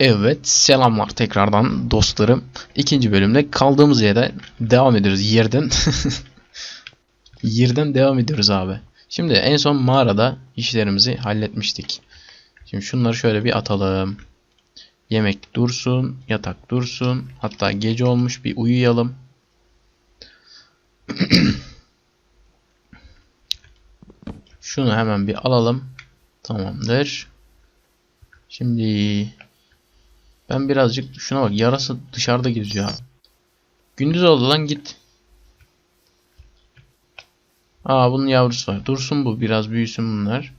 Evet, selamlar tekrardan dostlarım. İkinci bölümde kaldığımız yere devam ediyoruz yerden. yerden devam ediyoruz abi. Şimdi en son mağarada işlerimizi halletmiştik. Şimdi şunları şöyle bir atalım. Yemek dursun, yatak dursun. Hatta gece olmuş bir uyuyalım. Şunu hemen bir alalım. Tamamdır. Şimdi ben birazcık şuna bak yarası dışarıda geziyor. abi. Gündüz oldu lan git. Aa bunun yavrusu var. Dursun bu biraz büyüsün bunlar.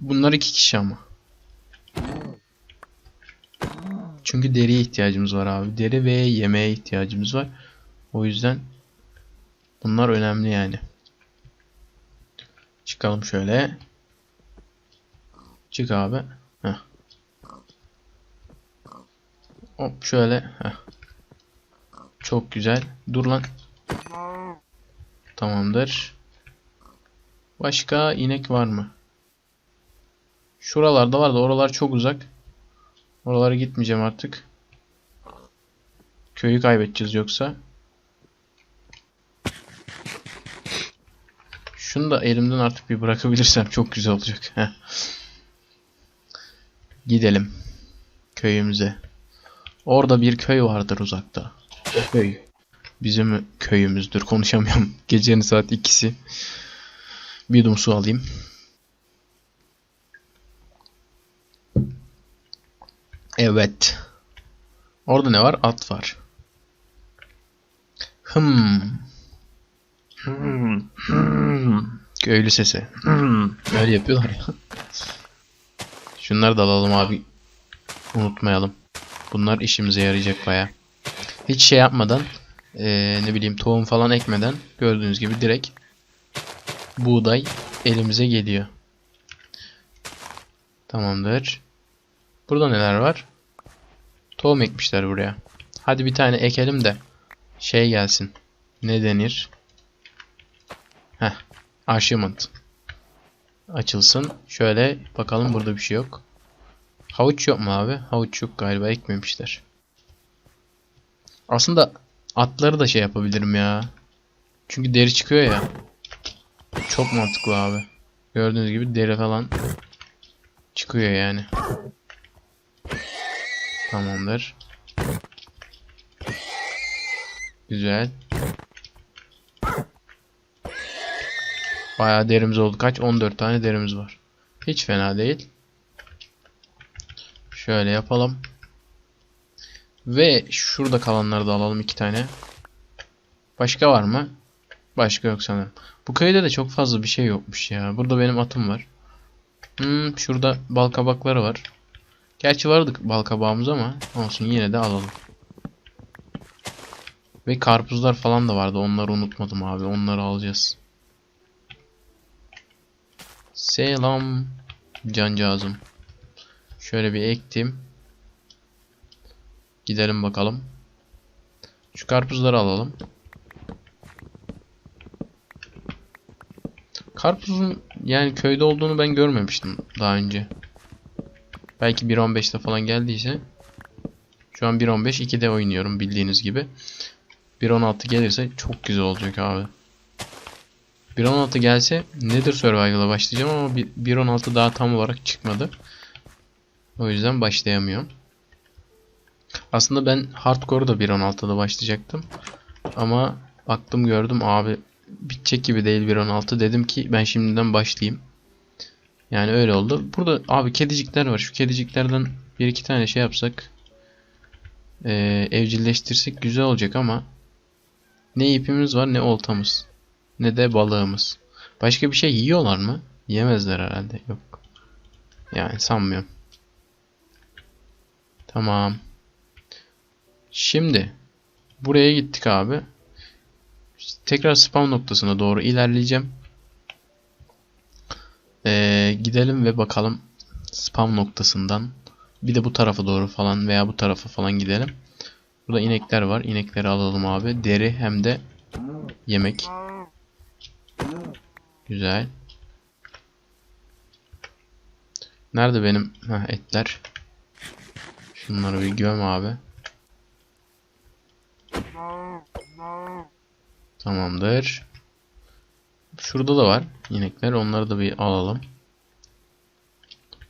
Bunlar iki kişi ama. Çünkü deriye ihtiyacımız var abi. Deri ve yemeğe ihtiyacımız var. O yüzden bunlar önemli yani. Çıkalım şöyle. Çık abi. Heh. Hop şöyle. Heh. Çok güzel. Dur lan. Tamamdır. Başka inek var mı? Şuralarda var da oralar çok uzak. Oralara gitmeyeceğim artık. Köyü kaybedeceğiz yoksa. Şunu da elimden artık bir bırakabilirsem çok güzel olacak. Gidelim köyümüze. Orada bir köy vardır uzakta. O köy. Bizim köyümüzdür. Konuşamıyorum. Gecenin saat ikisi. Bir yudum su alayım. Evet. Orada ne var? At var. Hmm. Hmm. Hmm. Köylü sesi. Hmm. Öyle yapıyorlar ya. Şunları da alalım abi. Unutmayalım. Bunlar işimize yarayacak baya. Hiç şey yapmadan eee, ne bileyim tohum falan ekmeden gördüğünüz gibi direkt buğday elimize geliyor. Tamamdır. Burada neler var? Tohum ekmişler buraya. Hadi bir tane ekelim de şey gelsin. Ne denir? Heh. Achievement. Açılsın. Şöyle bakalım burada bir şey yok. Havuç yok mu abi? Havuç yok galiba ekmemişler. Aslında atları da şey yapabilirim ya. Çünkü deri çıkıyor ya. Çok mantıklı abi. Gördüğünüz gibi deri falan çıkıyor yani. Tamamdır. Güzel. Bayağı derimiz oldu. Kaç? 14 tane derimiz var. Hiç fena değil. Şöyle yapalım. Ve şurada kalanları da alalım iki tane. Başka var mı? Başka yok sanırım. Bu köyde de çok fazla bir şey yokmuş ya. Burada benim atım var. Hmm, şurada bal kabakları var. Gerçi vardı bal kabağımız ama olsun yine de alalım. Ve karpuzlar falan da vardı. Onları unutmadım abi. Onları alacağız. Selam cancağızım. Şöyle bir ektim. Gidelim bakalım. Şu karpuzları alalım. Karpuzun yani köyde olduğunu ben görmemiştim daha önce. Belki 1.15'te falan geldiyse. Şu an 1.15 2'de oynuyorum bildiğiniz gibi. 1.16 gelirse çok güzel olacak abi. 1.16 gelse Nether Survival'a başlayacağım ama 1.16 daha tam olarak çıkmadı. O yüzden başlayamıyorum. Aslında ben Hardcore'da 1.16'da başlayacaktım. Ama baktım gördüm abi bitecek gibi değil 1.16 dedim ki ben şimdiden başlayayım. Yani öyle oldu. Burada abi kedicikler var. Şu kediciklerden bir iki tane şey yapsak e, evcilleştirsek güzel olacak ama ne ipimiz var ne oltamız ne de balığımız. Başka bir şey yiyorlar mı? Yemezler herhalde. Yok. Yani sanmıyorum. Tamam. Şimdi buraya gittik abi. Tekrar spawn noktasına doğru ilerleyeceğim. Ee, gidelim ve bakalım spawn noktasından bir de bu tarafa doğru falan veya bu tarafa falan gidelim. Burada inekler var. İnekleri alalım abi. Deri hem de yemek. Güzel. Nerede benim Heh, etler? Şunları bir göm abi. Tamamdır. Şurada da var inekler. Onları da bir alalım.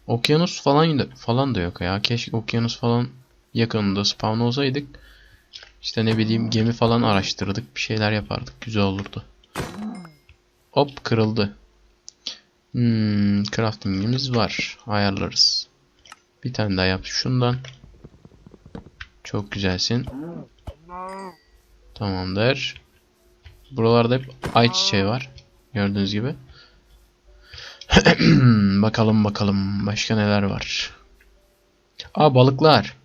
Okyanus falan falan da yok ya. Keşke okyanus falan yakınında spawn olsaydık. İşte ne bileyim gemi falan araştırdık. Bir şeyler yapardık. Güzel olurdu. Hop kırıldı. Hmm, crafting'imiz var. Ayarlarız. Bir tane daha yap şundan. Çok güzelsin. Tamamdır. Buralarda hep ayçiçeği var. Gördüğünüz gibi. bakalım bakalım başka neler var. Aa balıklar.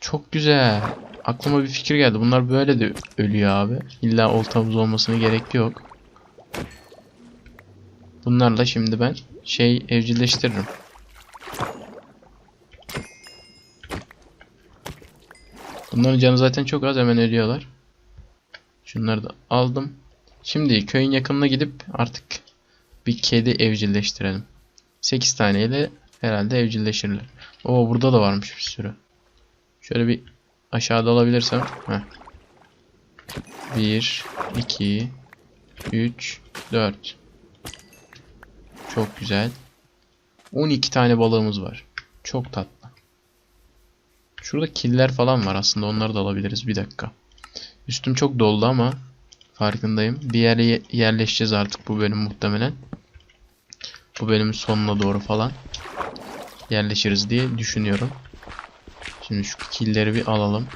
Çok güzel. Aklıma bir fikir geldi. Bunlar böyle de ölüyor abi. İlla oltamız olmasına gerek yok. Bunlarla şimdi ben şey evcilleştiririm. Bunların canı zaten çok az hemen ölüyorlar. Şunları da aldım. Şimdi köyün yakınına gidip artık bir kedi evcilleştirelim. 8 taneyle herhalde evcilleşirler. Oo burada da varmış bir sürü. Şöyle bir aşağıda alabilirsem. Heh. 1, 2, 3, 4. Çok güzel. 12 tane balığımız var. Çok tatlı. Şurada killer falan var aslında onları da alabiliriz. Bir dakika. Üstüm çok doldu ama farkındayım. Bir yere ye- yerleşeceğiz artık bu bölüm muhtemelen. Bu bölümün sonuna doğru falan yerleşiriz diye düşünüyorum. Şimdi şu killleri bir alalım.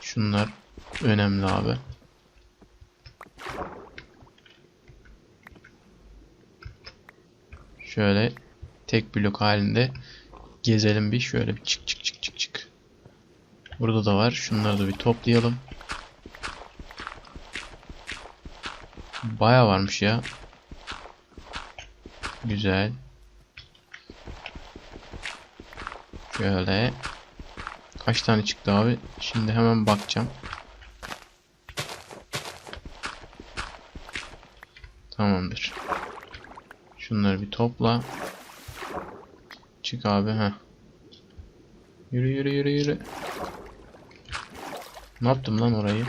Şunlar önemli abi. Şöyle tek blok halinde gezelim bir şöyle bir çık çık çık çık çık. Burada da var. Şunları da bir toplayalım. Baya varmış ya. Güzel. Şöyle. Kaç tane çıktı abi? Şimdi hemen bakacağım. Tamamdır. Şunları bir topla. Çık abi ha. Yürü yürü yürü yürü. Ne yaptım lan orayı?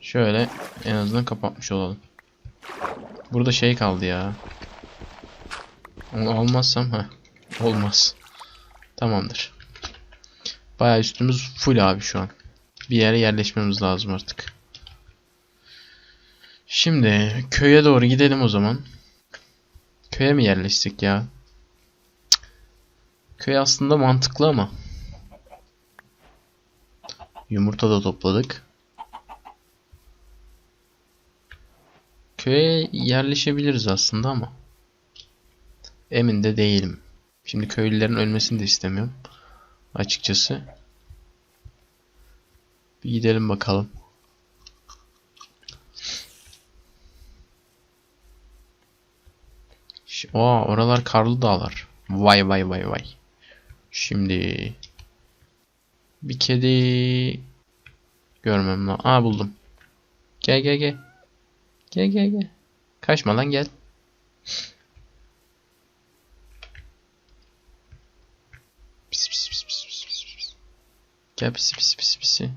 Şöyle en azından kapatmış olalım. Burada şey kaldı ya. Onu almazsam ha olmaz. Tamamdır. Bayağı üstümüz full abi şu an. Bir yere yerleşmemiz lazım artık. Şimdi köye doğru gidelim o zaman. Köye mi yerleştik ya? Köy aslında mantıklı ama. Yumurta da topladık. Köye yerleşebiliriz aslında ama. Emin de değilim. Şimdi köylülerin ölmesini de istemiyorum. Açıkçası. Bir gidelim bakalım. Aa, oralar karlı dağlar. Vay vay vay vay. Şimdi bir kedi görmem lazım. Aa buldum. Gel gel gel. Gel gel gel. Kaçma lan gel. Pis pis pis pis pis pis pis. Gel pis pis pis pisi.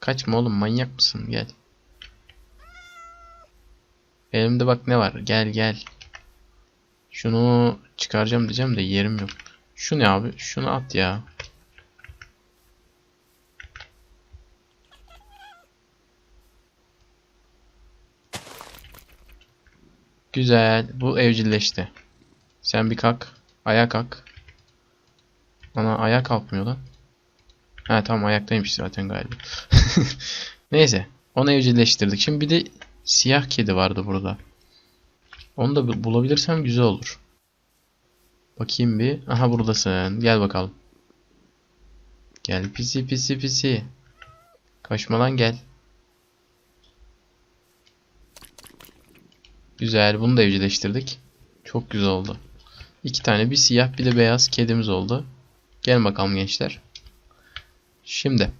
Kaçma oğlum manyak mısın? Gel. Elimde bak ne var. Gel gel. Şunu çıkaracağım diyeceğim de yerim yok. Şu ne abi? Şunu at ya. Güzel. Bu evcilleşti. Sen bir kalk. Ayağa kalk. Ana ayağa kalkmıyor lan. Ha tamam ayaktaymış zaten galiba. Neyse. Onu evcilleştirdik. Şimdi bir de siyah kedi vardı burada. Onu da bu- bulabilirsem güzel olur. Bakayım bir. Aha buradasın. Gel bakalım. Gel pisi pisi pisi. Kaçma lan gel. Güzel. Bunu da evcilleştirdik. Çok güzel oldu. İki tane bir siyah bir de beyaz kedimiz oldu. Gel bakalım gençler. Şimdi.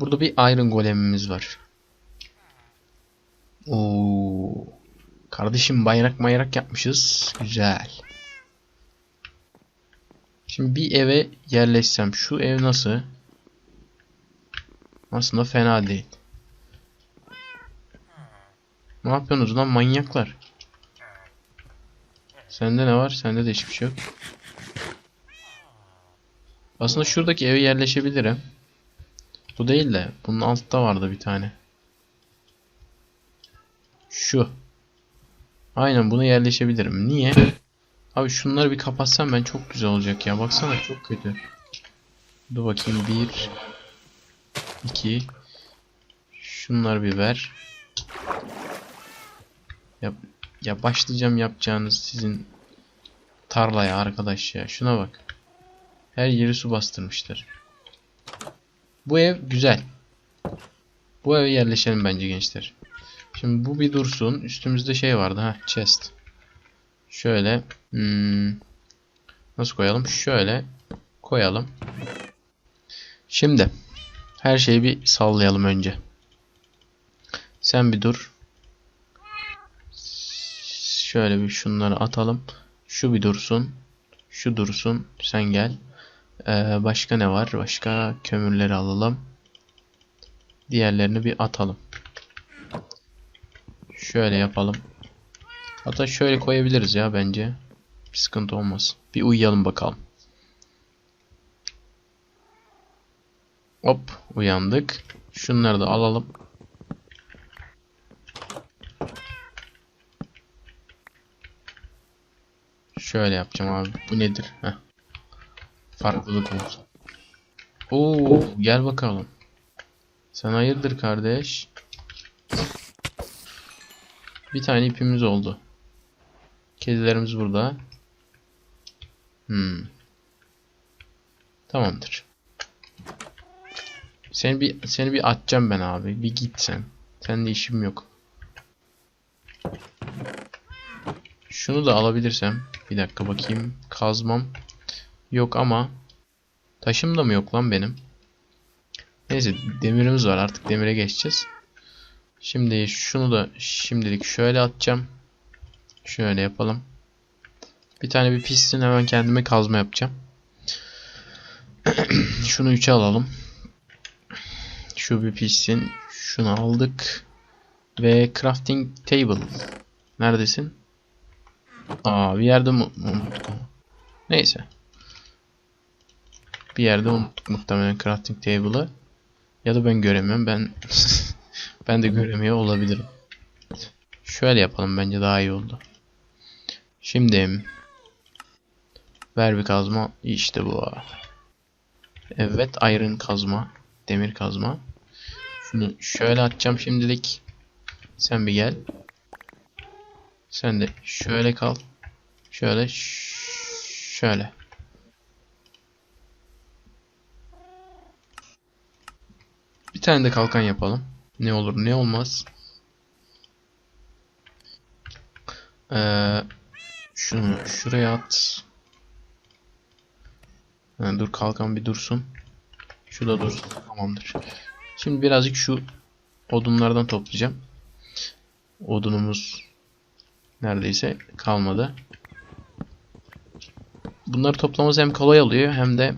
Burada bir Iron Golem'imiz var. Oo, Kardeşim bayrak bayrak yapmışız. Güzel. Şimdi bir eve yerleşsem şu ev nasıl? Aslında fena değil. Ne yapıyorsunuz lan manyaklar? Sende ne var? Sende de hiçbir şey yok. Aslında şuradaki eve yerleşebilirim. Bu değil de bunun altta vardı bir tane. Şu. Aynen buna yerleşebilirim. Niye? Abi şunları bir kapatsam ben çok güzel olacak ya. Baksana çok kötü. Dur bakayım. Bir. iki. Şunları bir ver. Ya, ya başlayacağım yapacağınız sizin tarlaya arkadaş ya. Şuna bak. Her yeri su bastırmışlar. Bu ev güzel. Bu eve yerleşelim bence gençler. Şimdi bu bir dursun. Üstümüzde şey vardı ha chest. Şöyle hmm, nasıl koyalım? Şöyle koyalım. Şimdi her şeyi bir sallayalım önce. Sen bir dur. Şöyle bir şunları atalım. Şu bir dursun. Şu dursun. Sen gel. Ee, başka ne var? Başka kömürleri alalım. Diğerlerini bir atalım. Şöyle yapalım. Hatta şöyle koyabiliriz ya bence. Bir sıkıntı olmaz. Bir uyuyalım bakalım. Hop uyandık. Şunları da alalım. Şöyle yapacağım abi. Bu nedir? Heh. Farklılık olsun. Oo, gel bakalım. Sen hayırdır kardeş? Bir tane ipimiz oldu. Kedilerimiz burada. Hmm. Tamamdır. Seni bir seni bir atacağım ben abi. Bir git sen. Seninle işim yok. Şunu da alabilirsem. Bir dakika bakayım. Kazmam. Yok ama. Taşım da mı yok lan benim? Neyse demirimiz var artık demire geçeceğiz. Şimdi şunu da şimdilik şöyle atacağım. Şöyle yapalım. Bir tane bir pistin hemen kendime kazma yapacağım. Şunu 3'e alalım. Şu bir pistin. Şunu aldık. Ve crafting table. Neredesin? Aa bir yerde mu unuttuk. Neyse. Bir yerde unuttuk muhtemelen crafting table'ı. Ya da ben göremiyorum. Ben ben de göremiyor olabilirim. Şöyle yapalım bence daha iyi oldu. Şimdi ver bir kazma. İşte bu. Evet iron kazma. Demir kazma. Şunu şöyle atacağım şimdilik. Sen bir gel. Sen de şöyle kal. Şöyle şöyle. Bir tane de kalkan yapalım. Ne olur ne olmaz. Ee, şunu şuraya at. Ha, dur kalkan bir dursun. Şu da dursun. Tamamdır. Şimdi birazcık şu odunlardan toplayacağım. Odunumuz neredeyse kalmadı. Bunları toplaması hem kolay oluyor hem de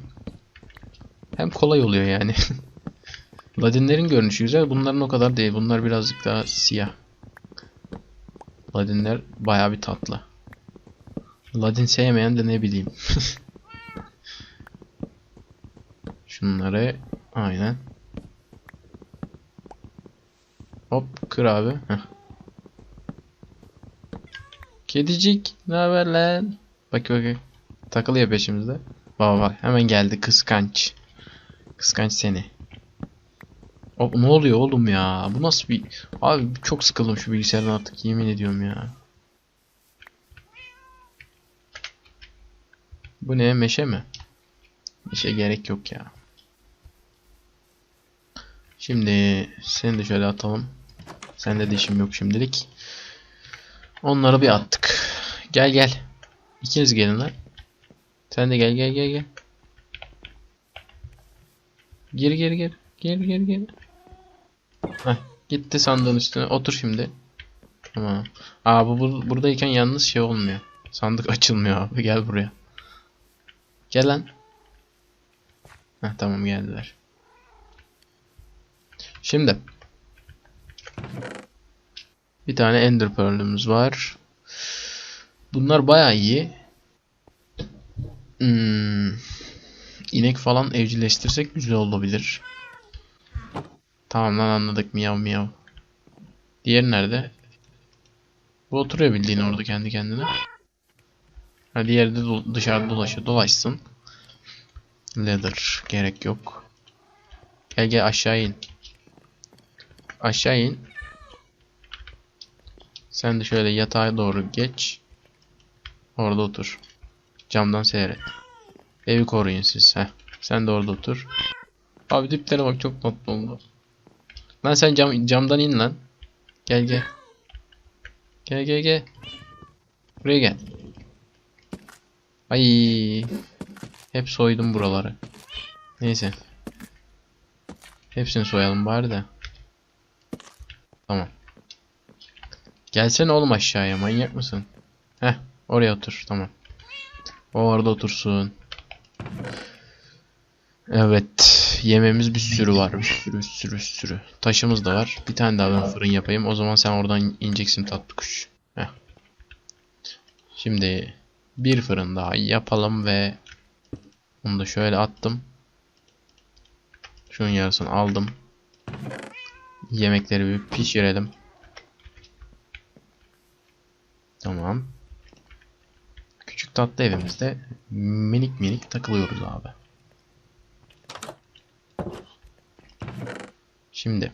hem kolay oluyor yani. Ladinlerin görünüşü güzel. Bunların o kadar değil. Bunlar birazcık daha siyah. Ladinler baya bir tatlı. Ladin sevmeyen de ne bileyim. Şunları aynen. Hop kır abi. Heh. Kedicik ne haber lan? Bak bak. Takılıyor peşimizde. Baba bak hemen geldi kıskanç. Kıskanç seni. Abi ne oluyor oğlum ya? Bu nasıl bir... Abi çok sıkıldım şu bilgisayardan artık yemin ediyorum ya. Bu ne? Meşe mi? Meşe gerek yok ya. Şimdi seni de şöyle atalım. Sende de işim yok şimdilik. Onları bir attık. Gel gel. İkiniz gelin lan. Sen de gel gel gel gel. Geri geri geri. Geri geri geri. Heh, gitti sandığın üstüne. Otur şimdi. Tamam. Aa bu bur- buradayken yalnız şey olmuyor. Sandık açılmıyor abi. Gel buraya. Gel lan. Heh, tamam geldiler. Şimdi. Bir tane Ender Pearl'ümüz var. Bunlar bayağı iyi. Hmm, inek falan evcilleştirsek güzel olabilir. Tamam lan anladık miyav miyav. Diğeri nerede? Bu oturuyor bildiğin orada kendi kendine. Ha diğeri de do- dışarıda dolaşıyor. Dolaşsın. Leather gerek yok. Gel gel aşağı in. Aşağı in. Sen de şöyle yatağa doğru geç. Orada otur. Camdan seyret. Evi koruyun siz. Heh. Sen de orada otur. Abi diplere bak çok tatlı oldu. Lan sen cam, camdan in lan. Gel gel. Gel gel gel. Buraya gel. Ay. Hep soydum buraları. Neyse. Hepsini soyalım bari de. Tamam. Gelsene oğlum aşağıya manyak mısın? Heh oraya otur tamam. O orada otursun. Evet. Yememiz bir sürü var. Bir sürü bir sürü bir sürü. Taşımız da var. Bir tane daha ben fırın yapayım. O zaman sen oradan ineceksin tatlı kuş. Heh. Şimdi bir fırın daha yapalım ve onu da şöyle attım. Şunun yarısını aldım. Yemekleri bir pişirelim. Tamam. Küçük tatlı evimizde minik minik takılıyoruz abi. Şimdi.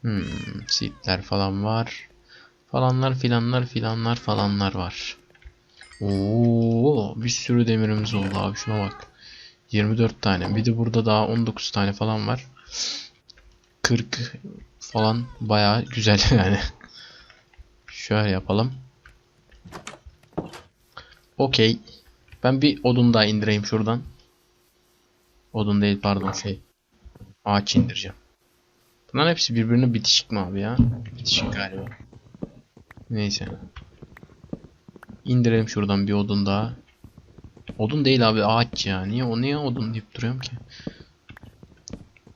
Hmm, seedler falan var. Falanlar filanlar filanlar falanlar var. Oo, bir sürü demirimiz oldu abi şuna bak. 24 tane. Bir de burada daha 19 tane falan var. 40 falan bayağı güzel yani. Şöyle yapalım. Okey. Ben bir odun daha indireyim şuradan. Odun değil pardon şey. Ağaç indireceğim. Bunların hepsi birbirine bitişik mi abi ya? Bitişik galiba. Neyse. İndirelim şuradan bir odun daha. Odun değil abi ağaç ya. Niye o niye odun deyip duruyorum ki?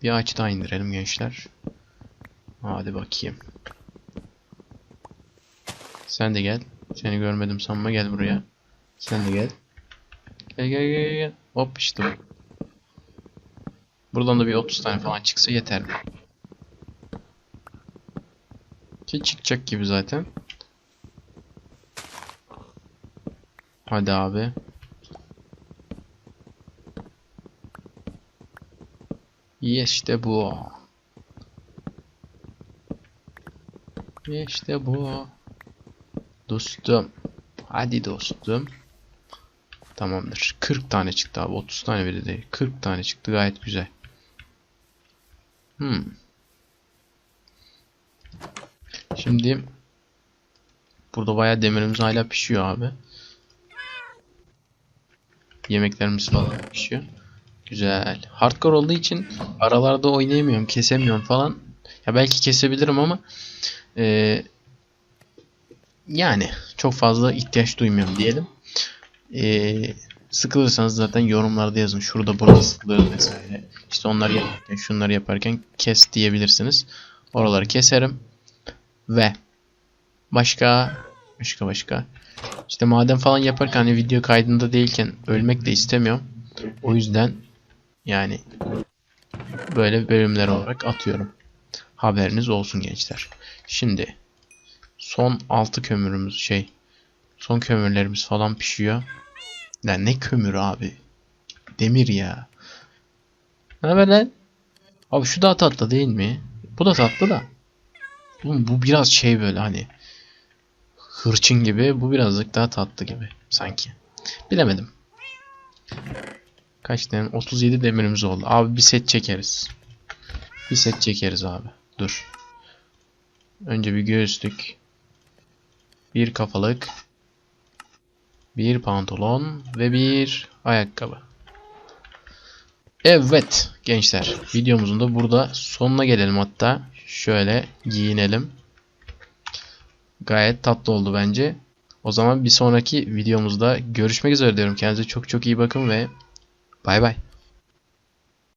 Bir ağaç daha indirelim gençler. Hadi bakayım. Sen de gel. Seni görmedim sanma gel buraya. Sen de gel. Gel gel gel gel. Hop işte bu. Buradan da bir 30 tane falan çıksa yeter mi? Ki çıkacak gibi zaten. Hadi abi. İşte bu. İşte bu. Dostum. Hadi dostum. Tamamdır. 40 tane çıktı abi. 30 tane bile değil. 40 tane çıktı. Gayet güzel. Hmm. Şimdi burada bayağı demirimiz hala pişiyor abi. Yemeklerimiz falan pişiyor. Güzel. Hardcore olduğu için aralarda oynayamıyorum, kesemiyorum falan. Ya belki kesebilirim ama eee yani çok fazla ihtiyaç duymuyorum diyelim. Ee, sıkılırsanız zaten yorumlarda yazın. Şurada burada sıkılırız vesaire. İşte onları yaparken şunları yaparken kes diyebilirsiniz. Oraları keserim. Ve başka başka başka işte maden falan yaparken hani video kaydında değilken ölmek de istemiyorum. O yüzden yani böyle bölümler olarak atıyorum. Haberiniz olsun gençler. Şimdi son 6 kömürümüz şey son kömürlerimiz falan pişiyor. Ya ne kömür abi? Demir ya. Ne haber lan? Abi şu da tatlı değil mi? Bu da tatlı da. Oğlum bu biraz şey böyle hani hırçın gibi. Bu birazcık daha tatlı gibi sanki. Bilemedim. Kaç tane? 37 demirimiz oldu. Abi bir set çekeriz. Bir set çekeriz abi. Dur. Önce bir göğüslük. Bir kafalık. Bir pantolon ve bir ayakkabı. Evet gençler videomuzun da burada sonuna gelelim hatta. Şöyle giyinelim. Gayet tatlı oldu bence. O zaman bir sonraki videomuzda görüşmek üzere diyorum. Kendinize çok çok iyi bakın ve bay bay.